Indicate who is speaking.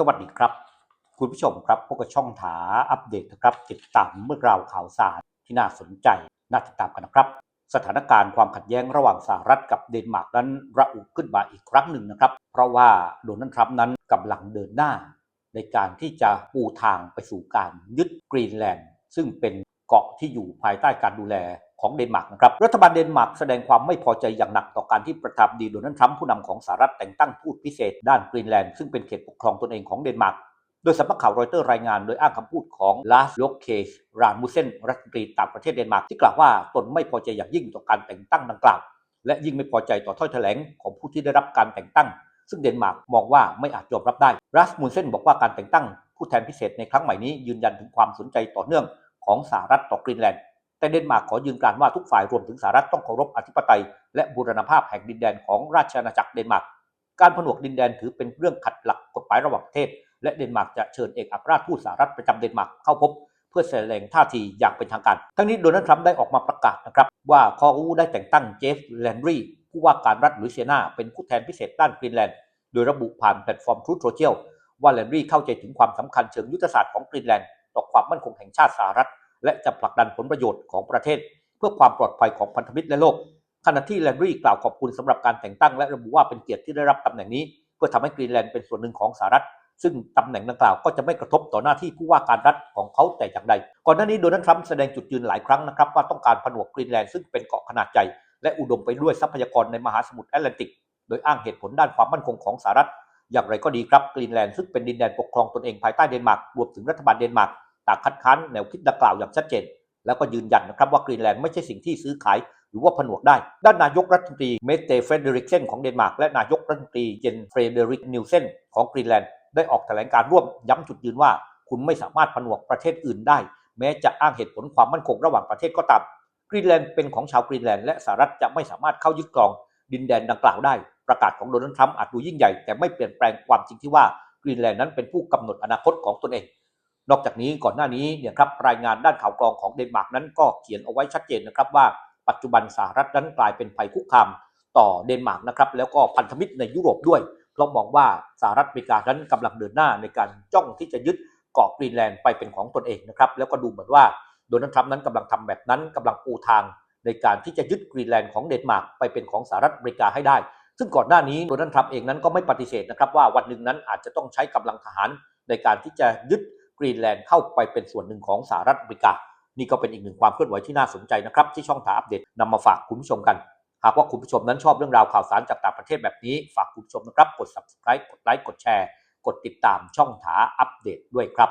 Speaker 1: สวัสดีครับ คุณผู้ชมครับพวกบช่องถาอัปเดตนะครับ ติดตามเมื่อราวข่าวสารที่น่าสนใจน่าติดตามกันนะครับ สถานการณ์ความขัดแย้งระหว่างสหรัฐกับเดนมาร์กนั้นระอุขึ้นมาอีกครั้งหนึ่งนะครับ เพราะว่าโดนัลด์ทรัมป์นั้นกำลังเดินหน้า ในการที่จะปูทางไปสู่การยึดกรีนแลนด์ซึ่งเป็นเกาะที่อยู่ภายใต้การดูแล ของเดนมาร์กนะครับ รัฐบาลเดนมาร์กแสดงความไม่พอใจอย่างหนักต่อการที่ประธานดีโดนัลด์ทรัมป์ผู้นำของสหรัฐแต่งตั้งทูตพิเศษด้านกรีนแลนด์ซึ่งเป็นเขตปกครองตนเองของเดนมาร์กโดยสำนักข่าวรอยเตอร์รายงานโดยอ้างคำพูดของลาสโลเคสรานมูเซนรัฐมนตรีต่างประเทศเดนมาร์กที่กล่าวว่าตนไม่พอใจอย่างยิ่งต่อการแต่งตั้งดังกล่าว และยิ่งไม่พอใจต่อถ้อยแถลงของผู้ที่ได้รับการแต่งตั้ง ซึ่งเดนมาร์กมองว่าไม่อาจยอมรับได้รัสมูเซนบอกว่าการแต่งตั้งผู้แทนพิเศษในครั้งใหม่นี้ยืนยันถึงความสนใจต่อเนื่องของสหรัฐต่อกรีนแลนด์ แต่เดนมาร์กขอยืนกรารว่าทุกฝ่ายรวมถึงสหรัฐต้องเคารพอธิปไตย และบูรณภาพแห่งดินแดนของราชอาณาจักรเดนมาร์กการผนวกดินแดนถือเป็นเรื่องขัดหลักกฎหมายระหว่างประเทศ และเดนมาร์กจะเชิญเอกอัครราชทูตสหรัฐประจำเดนมาร์กเข้าพบ เพื่อแสดงท่าทีอย่างเป็นทางการ ทั้งนี้โดนัลด์ทรัมป์ได้ออกมาประกาศนะครับว่าเขาได้แต่งตั้งเจฟแลนดรีผู้ว่าการรัฐลุยเซียนาเป็นผู้แทนพิเศษด้านกรีนแลนด์โดยระบุผ่านแพลตฟอร์มทรูโซเชียลว่าแลนดรีเข้าใจถึงความสำคัญเชิงยุทธศาสตร์ของกรีนแลนด์ต่อความมั่นคงแห่งชาติสหรัฐ และจะผลักดันผลประโยชน์ของประเทศ เพื่อความปลอดภัยของพันธมิตรและโลกขณะที่แลนดรีกล่าวขอบคุณสำหรับการแต่งตั้งและระบุว่าเป็นเกียรติที่ได้รับตำแหน่งนี้ เพื่อทำให้กรีนแลนด์เป็นส่วนหนึ่งของสหรัฐ ซึ่งตำแหน่งดังกล่าวก็จะไม่กระทบต่อหน้าที่ผู้ว่าการรัฐของเขาแต่อย่างใด ก่อนหน้านี้โดนัลด์ทรัมป์แสดงจุดยืนหลายครั้งนะครับว่าต้องการผนวกกรีนแลนด์ซึ่งเป็นเกาะขนาดใหญ่และอุดมไปด้วยทรัพยากรในมหาสมุทรแอตแลนติก โดยอ้างเหตุผลด้านความมั่นคงของสหรัฐ อย่างไรก็ดีครับกรีนแลนด์ซึ่งเป็นดินแดนปกครองตนเองภายใต้เดนมาร์กรวมถึงรัฐบาลเดนมาร์ก ต่างคัดค้านแนวคิดดังกล่าวอย่างชัดเจน แล้วก็ยืนยันนะครับว่ากรีนแลนด์ไม่ใช่สิ่งที่ซื้อขายหรือว่าผนวกได้ ด้านนายกรัฐมนตรีเมเตเฟเดริกเซนของเดนมาร์กและนายกรัฐมนตรีเจนเฟรเดริกนิวเซนของกรีนแลนด์ได้ออกแถลงการร่วมย้ำจุดยืนว่า คุณไม่สามารถผนวกประเทศอื่นได้ แม้จะอ้างเหตุผลความมั่นคงระหว่างประเทศก็ตามกรีนแลนด์เป็นของชาวกรีนแลนด์และสหรัฐจะไม่สามารถเข้ายึดครอง ดินแดนดังกล่าวได้ ประกาศของโดนัลด์ทรัมป์อาจดูยิ่งใหญ่แต่ไม่เปลี่ยนแปลงความจริงที่ว่ากรีนแลนด์นั้นเป็นผู้กำหนดอนาคตของตนเอง นอกจากนี้ก่อนหน้านี้เนี่ยครับรายงานด้านข่าวกรองของเดนมาร์กนั้นก็เขียนเอาไว้ชัดเจนนะครับว่าปัจจุบันสหรัฐนั้นกลายเป็นภัยคุกคามต่อเดนมาร์กนะครับแล้วก็พันธมิตรในยุโรปด้วยเพราะมองว่าสหรัฐอเมริกานั้นกำลังเดินหน้าในการจ้องที่จะยึดเกาะกรีนแลนด์ไปเป็นของตนเองนะครับแล้วก็ดูเหมือนว่าโดนัลด์ทรัมป์นั้นกำลังทำแบบนั้นกำลังปูทาง ในการที่จะยึดกรีนแลนด์ของเดนมาร์กไปเป็นของสหรัฐอเมริกาให้ได้ ซึ่งก่อนหน้านี้โดนัลด์ทรัมป์เองนั้นก็ไม่ปฏิเสธนะครับว่าวันหนึ่งนั้นอาจจะต้องใช้กำลังทหารในการที่จะยึด กรีนแลนด์เข้าไปเป็นส่วนหนึ่งของสหรัฐอเมริกา นี่ก็เป็นอีกหนึ่งความเคลื่อนไหวที่น่าสนใจนะครับที่ช่องถาอัปเดตนำมาฝากคุณผู้ชมกัน หากว่าคุณผู้ชมนั้นชอบเรื่องราวข่าวสารจากต่างประเทศแบบนี้ฝากคุณผู้ชมนะครับกด subscribe กดไลค์กดแชร์ กดติดตามช่องถาอัปเดตด้วยครับ